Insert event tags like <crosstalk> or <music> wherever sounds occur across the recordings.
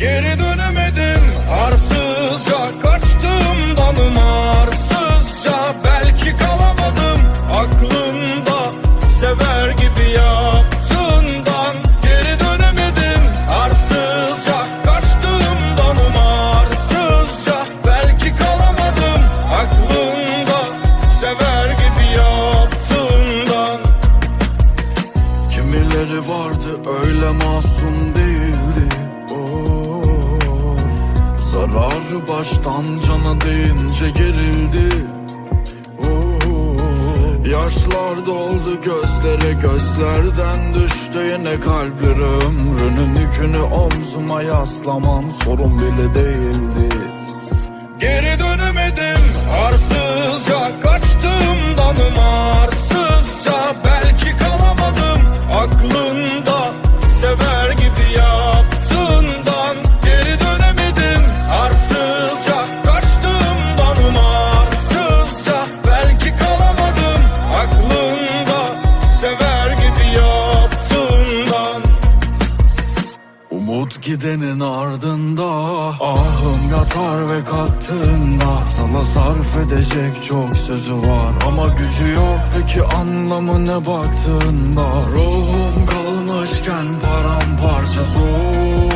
Geri dön Yine kalpleri ömrünün yükünü omzuma yaslaman sorun bile değildi sözü var ama gücü yok. Peki anlamına baktığında? Ruhum kalmışken paramparça zor.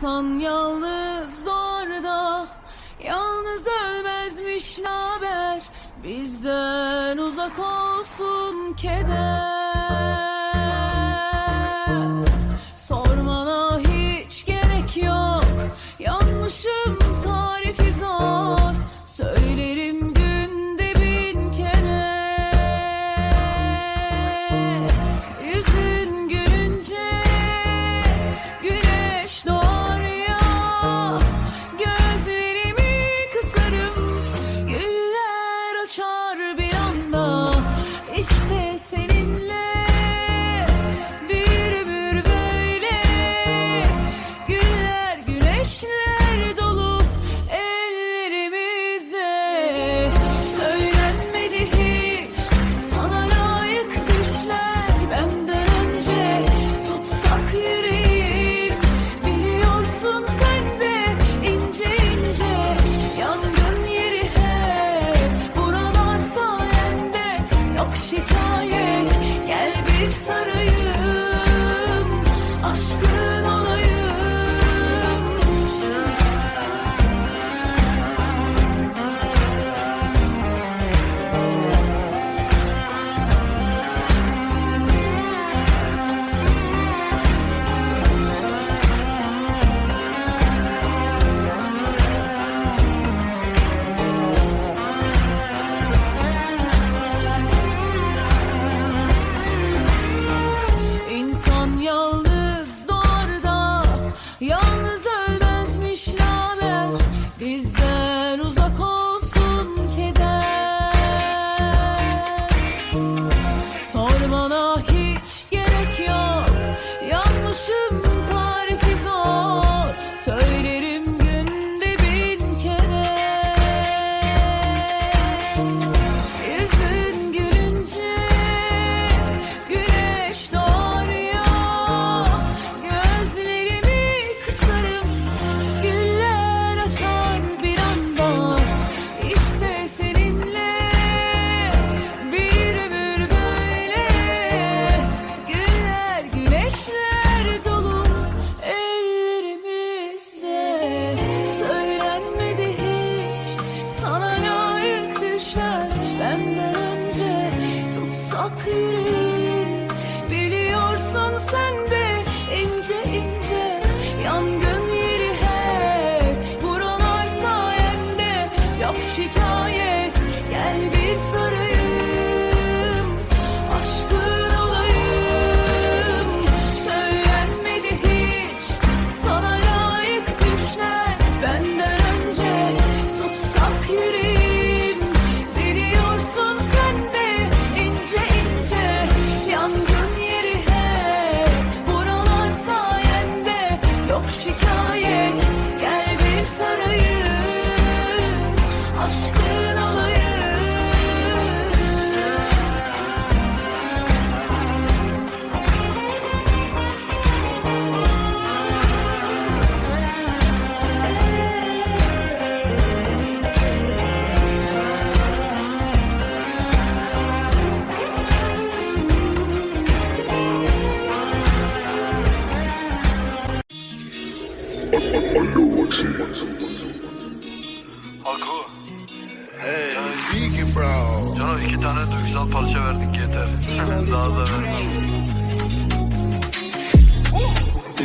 İnsan yalnız doğru Yalnız ölmezmiş naber? Bizden uzak olsun keder.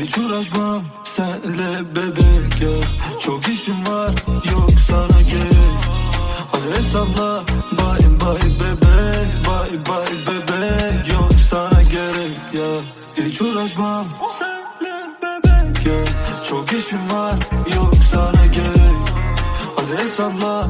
Hiç uğraşmam senle bebek ya. Çok işim var yok sana gerek. Hadi hesapla bye bye bebek Bye bye bebek. Yok sana gerek ya. Hiç uğraşmam senle bebek ya. Çok işim var yok sana gerek. Hadi hesapla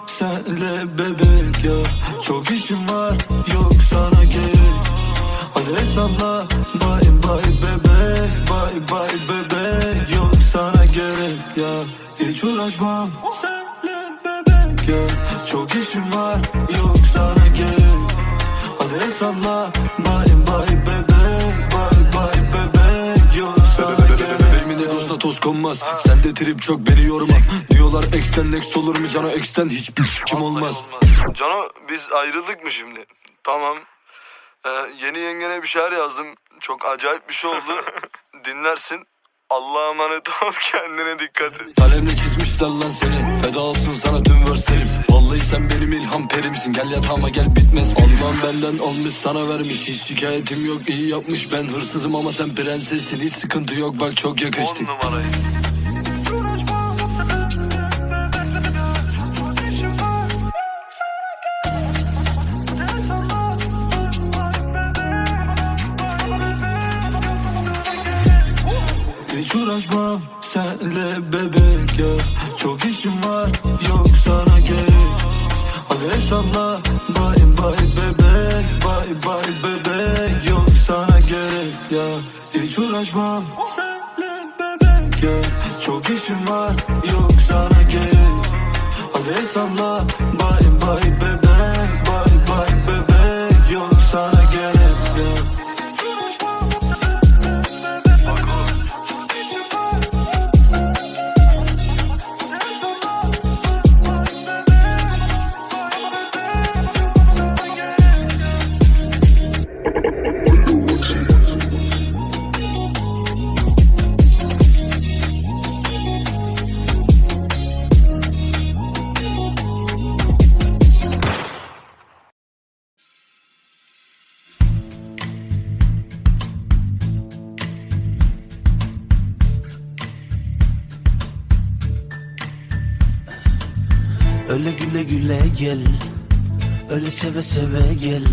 senle bebek ya. Çok işim var yok sana gerek. Hadi hesapla bye bye bebek Bye bye bebek. Yok sana gerek ya. Hiç uğraşmam senle bebek ya. Çok işim var yok sana gerek. Hadi hesapla bye bye bebek Bye bye bebek. Yok sana gerek. Bebeğimin egosuna toz konmaz. Sende trip çok beni yorma Diyorlar ex'ten next olur mu cana ex'ten hiçbir kim olmaz Cano biz ayrıldık mı şimdi? Tamam. Ee, yeni yengene bir şeyler yazdım. Çok acayip bir şey oldu. <laughs> Dinlersin. Allah'a emanet ol <laughs> kendine dikkat et. Kalemle çizmişler lan seni Feda olsun sana tüm verslerim Vallahi sen benim ilham perimsin Gel yatağıma gel bitmez Alman benden almış sana vermiş Hiç şikayetim yok iyi yapmış Ben hırsızım ama sen prensessin Hiç sıkıntı yok bak çok 10 yakıştık numarayı. Uğraşmam senle bebek ya. Çok işim var yok sana gerek. Hadi hesapla bye bye bebek Bye bye bebek. Yok sana gerek ya. Hiç uğraşmam senle bebek ya. Çok işim var yok sana gerek. Hadi hesapla bye bye bebek Öyle güle güle gel Öyle seve seve gel.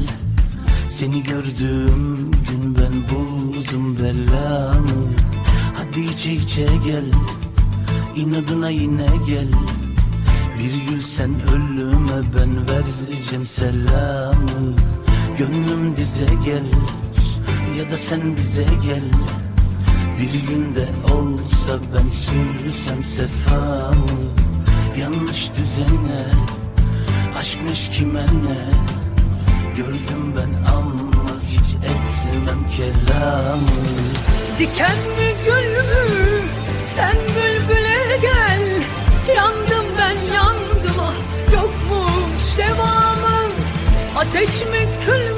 Seni gördüğüm gün ben buldum belamı Hadi içe içe gel İnadına yine gel. Bir gül sen ölüme ben vereceğim selamı. Gönlüm dize gel Ya da sen bize gel. Bir günde olsa ben sürsem sefamı Yanlış düzene Aşkmış kime ne Gördüm ben ama hiç etmem kelamı Diken mi gül mü? Sen bülbüle gel. Yandım ben yandım ah yokmuş devamı. Ateş mi kül mü?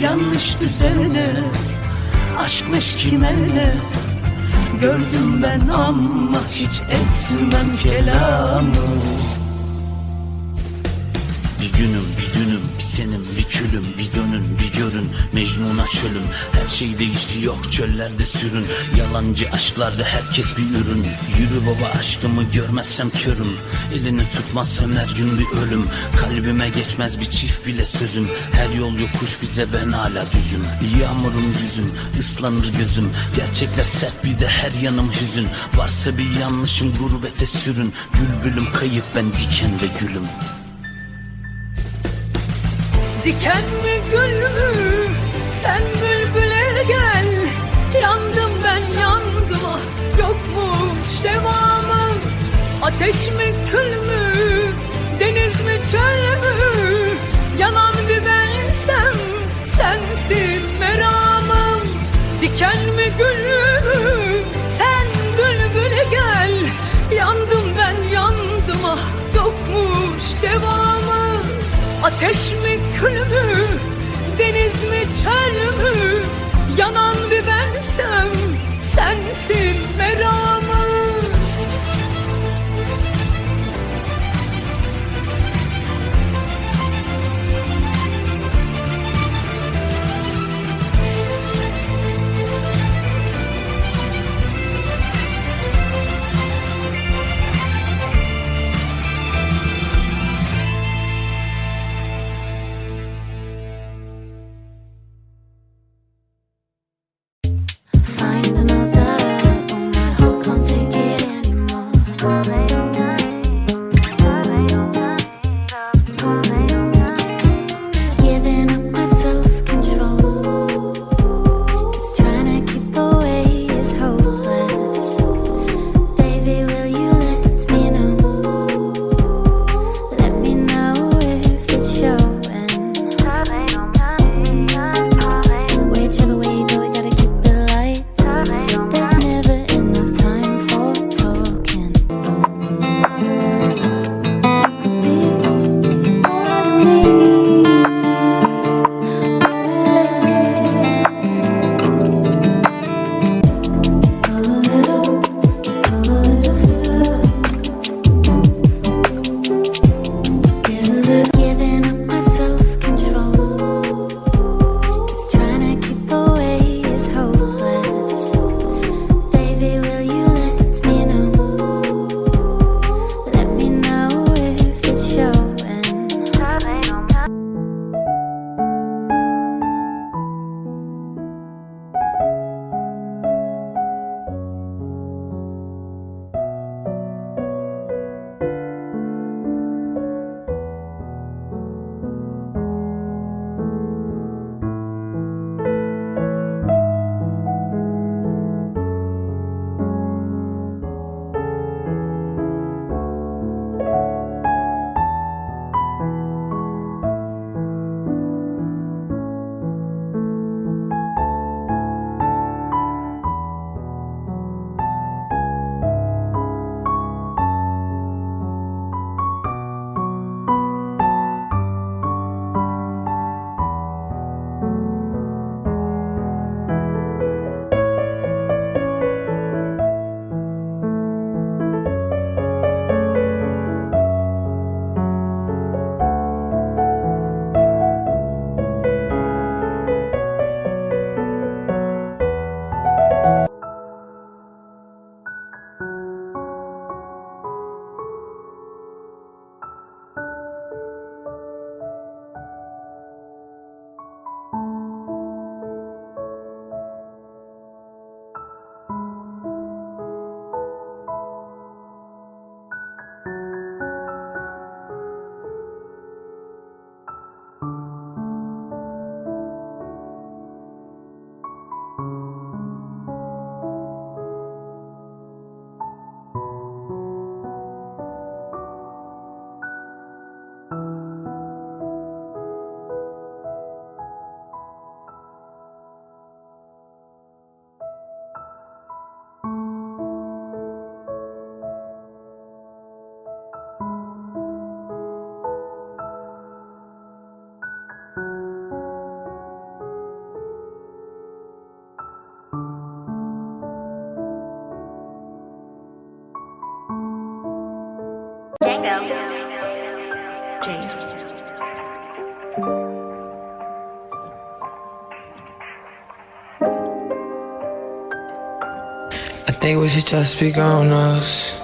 yanlış düzene Aşkmış kime ne Gördüm ben ama hiç etmem kelamı. Bir günüm bir günüm bir senim bir külüm bir dönün bir görün Mecnun'a çölüm. Her şey değişti yok çöllerde sürün. Yalancı aşklarda herkes bir ürün. Yürü baba aşkımı görmezsem körüm. Elini tutmazsam her gün bir ölüm. Kalbime geçmez bir çift bile sözüm Her yol yokuş bize ben hala düzüm. Yağmurum yüzüm ıslanır gözüm. Gerçekler sert bir de her yanım hüzün. Varsa bir yanlışım gurbete sürün. Bülbülüm kayıp ben diken ve gülüm Diken mi gül mü? Sen bülbüle gel. Yandım ben yandım ah yokmuş devamı. Ateş mi kül mü? Deniz mi çöl mü? Yanan bir bensem sensin meramım. Diken mi gül mü? Ateş mi kül mü? Deniz mi çöl mü? Yanan bir bensem sensin meramım. I think we should just be grown ups.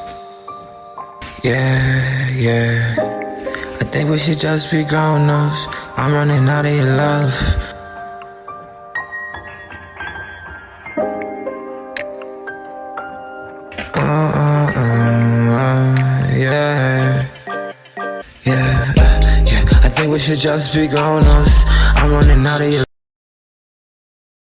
Yeah, yeah. I think we should just be grown ups. I'm running out of your love. should just be grown ups. I'm running out of your